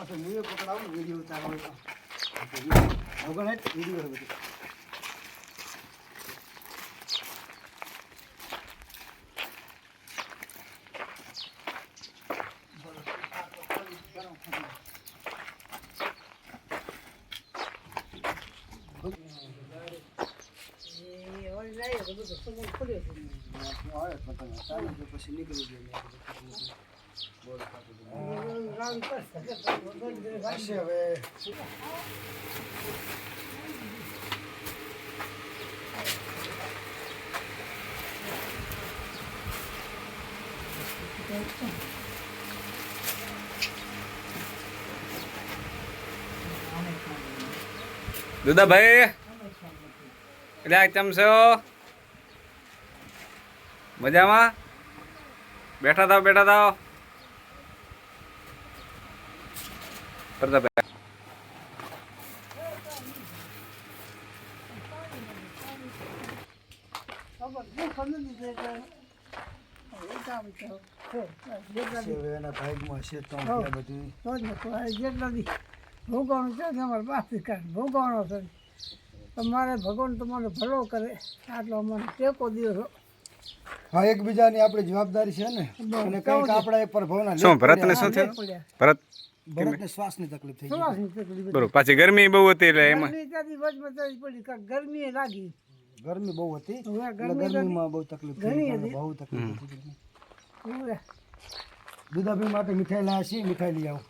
પાછો મુએ પકડાવું વીડિયો ઉતારવાનો વગર વીડિયો તો. પછી નીકળી હવે દુદાભાઈ એટલે ચમશો મજામાં બેઠા થાવ બેઠા થાવ પ્રતાપભાઈ ભાગમાં તો છે તમારે પાસે છે તમારે ભગવાન તમારે ભલો કરે આટલો અમારે ટેકો દીધો હા એકબીજાની આપણી જવાબદારી છે ને અને કંઈક આપણા શું ભરતને શું થયું? ભરત? ભરતને શ્વાસની તકલીફ થઈ શ્વાસની તકલીફ બરોબર પાછી ગરમી બહુ હતી એટલે એમાં પડી ગરમી લાગી. ગરમી બહુ હતી ગરમીમાં બહુ તકલીફ થઈ ઘણી ગઈ બહુ તકલીફ હતી હવે દુધાભાઈ માટે મીઠાઈ લાયા છીએ મીઠાઈ લઈ આવો.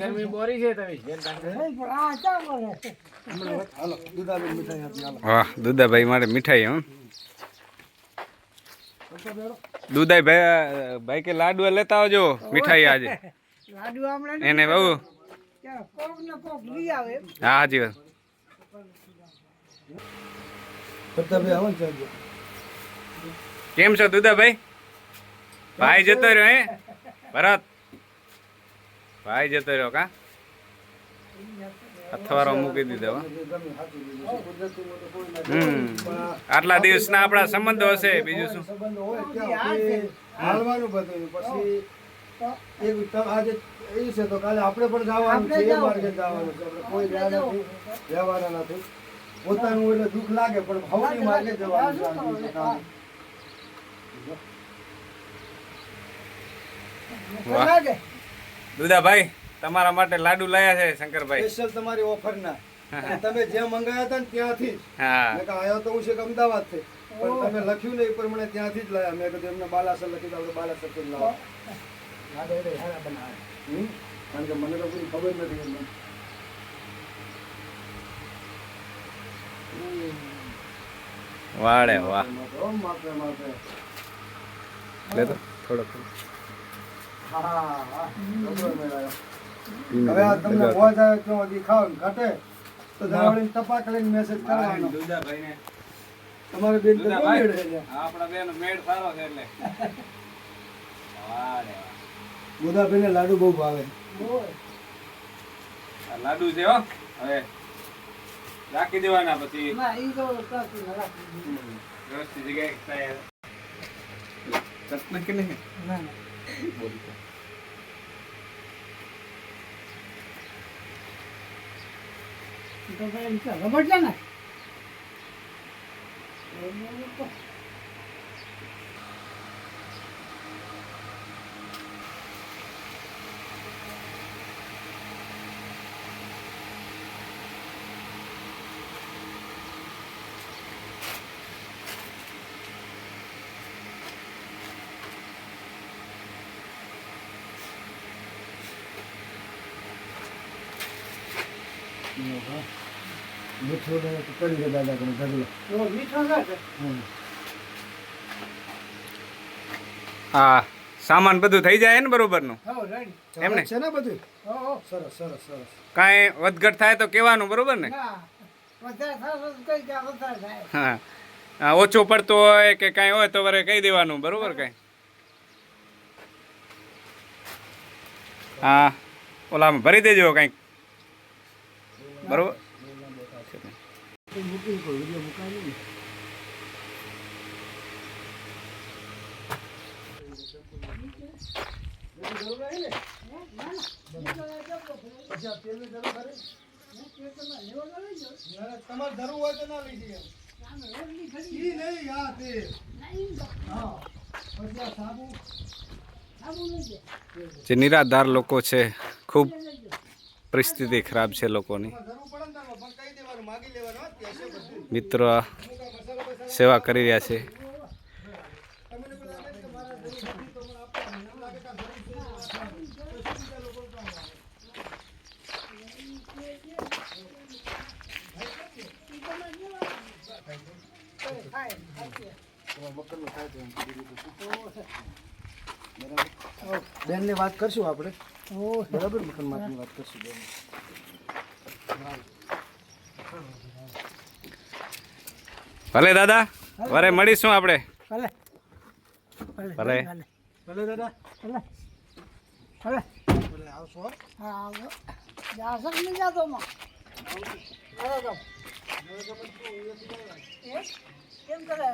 ગરમી બોરી છે. એ તો લાંબા. નહીં, પણ આ ચા બોલે. છે. હાલો દુધાભાઈ મીઠાઈ વાહ માટે મીઠાઈ હં દુદાઈ ભાઈ ભાઈ કે લાડવા લેતા આવજો મીઠાઈ આજે. લાડુ હમણાં એને બહુ. ત્યાં કોક ને કોક લઈ આવે. હા હાજી વાત. પ્રતાપભાઈ આવો ને ચાલજો. કેમ છો દુદાભાઈ ભાઈ જતો રહ્યો હે? ભરત. ભાઈ જતો રહ્યો કા? અથવારો મૂકી દીધો હમ. આટલા દિવસના આપણા સંબંધો હશે બીજું શું? સંબંધો હોય ત્યાં આપણે હાલવાનું બધું. પછી એક આજે એ છે તો કાલે આપણે પણ જવાનું છે એ માર્ગે જવાનું છે. આપણે કોઈ ગયા નથી રહેવાના નથી. પોતાનું એટલે દુઃખ લાગે પણ હવની માર્ગે જવાનું છે દુદાભાઈ તમારા માટે લાડુ લાયા છે શંકરભાઈ. સ્પેશિયલ તમારી ઓફર ના તમે જે મંગાયા હતા ને ત્યાંથી હા. મેં આયો તો હું છે અમદાવાદથી પણ તમે લખ્યું ને એ પ્રમાણે ત્યાંથી જ લાયા. મેં કીધું એમને બાલાસર લખી દઉં બાલાસરથી લાવો. કારણ કે મને તો કોઈ ખબર નથી એમને. વાડે વાહ. લે તો થોડો હા હા. હવે આ તમને મોજ આવે તો હજી ખાવ ઘટે તો જાવડીને ટપા કરીને મેસેજ કરવાનો. દુદાભાઈને તમારે બેન તો મેળ છે. આપણા બેન મેળ સારો છે એટલે. વારે બુધાભાઈને લાડુ બહુ ભાવે. આ લાડુ છે હો. હવે રાખી દેવાના પછી. વ્યવસ્થિત જગ્યાએ થાય. ચટણી કે નહીં? ના ના. તો ભાઈ એમ કે રબડ છે ને મીઠું ને કરી દે દાદા પણ ઢગલો. મીઠો ના છે હા સામાન બધું થઈ જાય ને બરોબરનું? નું? એમને? છે ને બધું? સરસ સરસ સરસ. કાંઈ વધઘટ થાય તો કહેવાનું બરોબર ને? હા, ઓછો પડતો હોય કે કાંઈ હોય તો વરે કહી દેવાનું બરોબર કાંઈ? હા. ઓલામાં ભરી દેજો કંઈક. બરોબર? મૂકી કોઈ વીડિયો મુકાવી ને. એ એ. જે નિરાધાર લોકો છે, ખૂબ પરિસ્થિતિ ખરાબ છે લોકોની તમારે જરૂર પડે ને તારમાં પણ કહી દેવાનું માગી લેવાનું હા, ત્યાં છે બધું મિત્રો સેવા કરી રહ્યા છે. બેન ને વાત કરશું આપણે. બરાબર મકન માતની વાત કરશું બેન. ભલે દાદા વરે મળીશું આપણે ભલે. ભલે, ભલે. ભલે. ભલે દાદા ભલે. ભલે. ભલે આવશો હા, આવજો જાશો કે નહીં જાતો માં? કેમ કરે